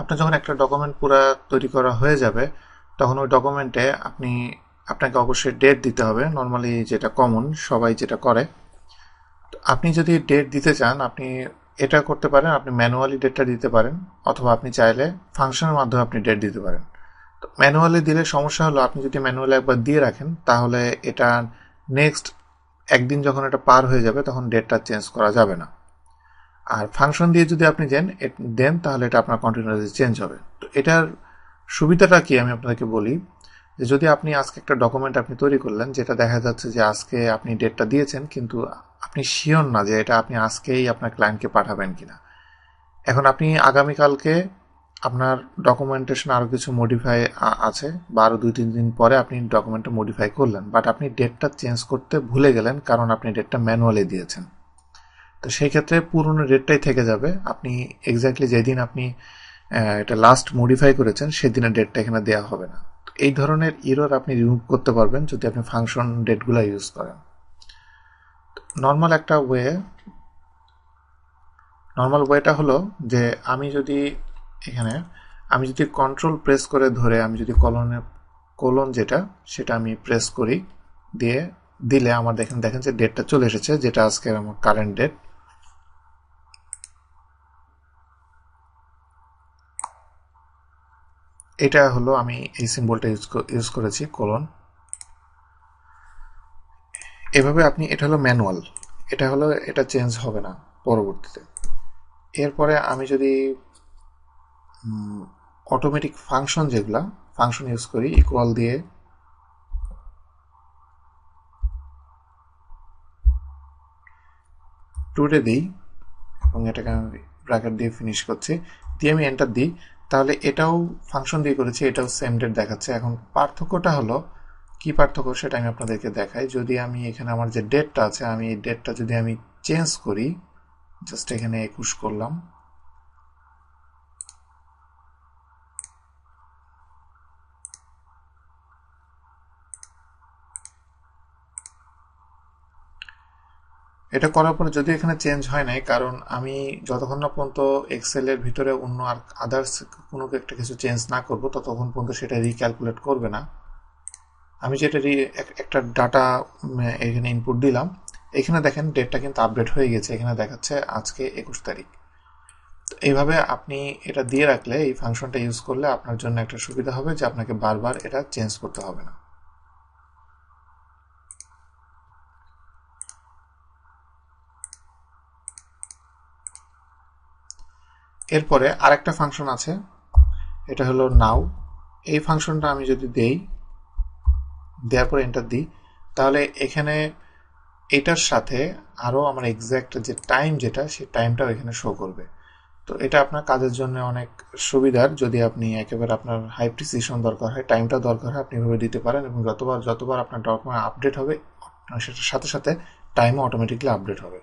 আপনার যখন একটা ডকুমেন্ট পুরো তৈরি করা হয়ে যাবে, তখন ওই ডকুমেন্টে আপনি, আপনাকে অবশ্যই ডেট দিতে হবে। নর্মালি যেটা কমন সবাই যেটা করে। আপনি যদি ডেট দিতে চান, আপনি এটা করতে পারেন, আপনি ম্যানুয়ালি ডেটটা দিতে পারেন, অথবা আপনি চাইলে ফাংশনের মাধ্যমে আপনি ডেট দিতে পারেন। তো ম্যানুয়ালি দিলে সমস্যা হলো, আপনি যদি ম্যানুয়ালি একবার দিয়ে রাখেন, তাহলে এটা নেক্সট একদিন যখন এটা পার হয়ে যাবে, তখন ডেটটা চেঞ্জ করা যাবে না। আর ফাংশন দিয়ে যদি আপনি দেন দেন, তাহলে এটা আপনার কন্টিনিউয়াসলি চেঞ্জ হবে। তো এটার সুবিধাটা কি আমি আপনাদেরকে বলি, যে যদি আপনি আজকে একটা ডকুমেন্ট আপনি তৈরি করলেন, যেটা দেখা যাচ্ছে যে আজকে আপনি ডেটটা দিয়েছেন, কিন্তু আপনি শিওর না যে এটা আপনি আজকেই আপনার ক্লায়েন্টকে পাঠাবেন কিনা। এখন আপনি আগামীকালকে আপনার ডকুমেন্টেশন আরও কিছু মডিফাই আছে, বা আরও দুই, তিন দিন পরে আপনি ডকুমেন্টটা মডিফাই করলেন বাট আপনি ডেটটা চেঞ্জ করতে ভুলে গেলেন, কারণ আপনি ডেটটা ম্যানুয়ালি দিয়েছেন। তো সেই ক্ষেত্রে পুরনো ডেটটাই থেকে যাবে। আপনি এক্স্যাক্টলি যেদিন আপনি এটা লাস্ট মডিফাই করেছেন, সেদিনের ডেটটা এখানে দেওয়া হবে না। এই ধরনের ইরোর আপনি রিমুভ করতে পারবেন যদি আপনি ফাংশন ডেটগুলো ইউজ করেন। নর্মাল একটা ওয়ে নর্মাল ওয়েটা হলো যে আমি যদি এখানে, আমি যদি কন্ট্রোল প্রেস করে ধরে, আমি যদি কলনে কলন যেটা, সেটা আমি প্রেস করি, দিয়ে দিলে আমার দেখেন দেখেন যে ডেটটা চলে এসেছে, যেটা আজকের আমার কারেন্ট ডেট এটা হলো আমি এই সিম্বলটা ইউজ ইউজ করেছি কলন এভাবে আপনি, এটা হলো ম্যানুয়াল এটা হলো, এটা চেঞ্জ হবে না পরবর্তীতে। এরপরে আমি যদি অটোমেটিক ফাংশন যেগুলা ফাংশন ইউজ করি ইকুয়াল দিয়ে টুডে দিই, এবং এটাকে আমি ব্র্যাকেট দিয়ে ফিনিশ করছি, দিয়ে আমি এন্টার দিই তাহলে এটাও ফাংশন দিয়ে করেছি, এটাও সেম ডেট দেখাচ্ছে। এখন পার্থক্যটা হলো, কি পার্থক্য সেটা আমি আপনাদেরকে দেখাই। যদি আমি এখানে আমার যে ডেটটা আছে, আমি এই ডেটটা যদি আমি চেঞ্জ করি জাস্ট এখানে একুশ করলাম এটা করার পরে যদি এখানে চেঞ্জ হয় নাই, কারণ আমি যতক্ষণ না পর্যন্ত এক্সেলের ভিতরে অন্য আর আদার্স কোনো একটা কিছু চেঞ্জ না করব, ততক্ষণ পর্যন্ত সেটা রিক্যালকুলেট করবে না। আমি যেটা একটা ডাটা এখানে ইনপুট দিলাম, এখানে দেখেন ডেটটা কিন্তু আপডেট হয়ে গেছে, এখানে দেখাচ্ছে আজকে একুশ তারিখ। এইভাবে আপনি এটা দিয়ে রাখলে, এই ফাংশনটা ইউজ করলে আপনার জন্য একটা সুবিধা হবে যে আপনাকে বারবার এটা চেঞ্জ করতে হবে না। এরপরে আরেকটা ফাংশন আছে, এটা হলো নাও। এই ফাংশনটা আমি যদি দেই, দেওয়ার পরে এন্টার দিই, তাহলে এখানে এটার সাথে আরও আমার এক্স্যাক্ট যে টাইম যেটা, সেই টাইমটাও এখানে শো করবে। তো এটা আপনার কাজের জন্য অনেক সুবিধার, যদি আপনি একেবারে আপনার হাই প্রিসিশন দরকার হয় টাইমটা দরকার হয়, আপনি এভাবে দিতে পারেন এবং যতবার যতবার আপনার ডকুমেন্ট আপডেট হবে সেটার সাথে সাথে টাইমও অটোমেটিকলি আপডেট হবে।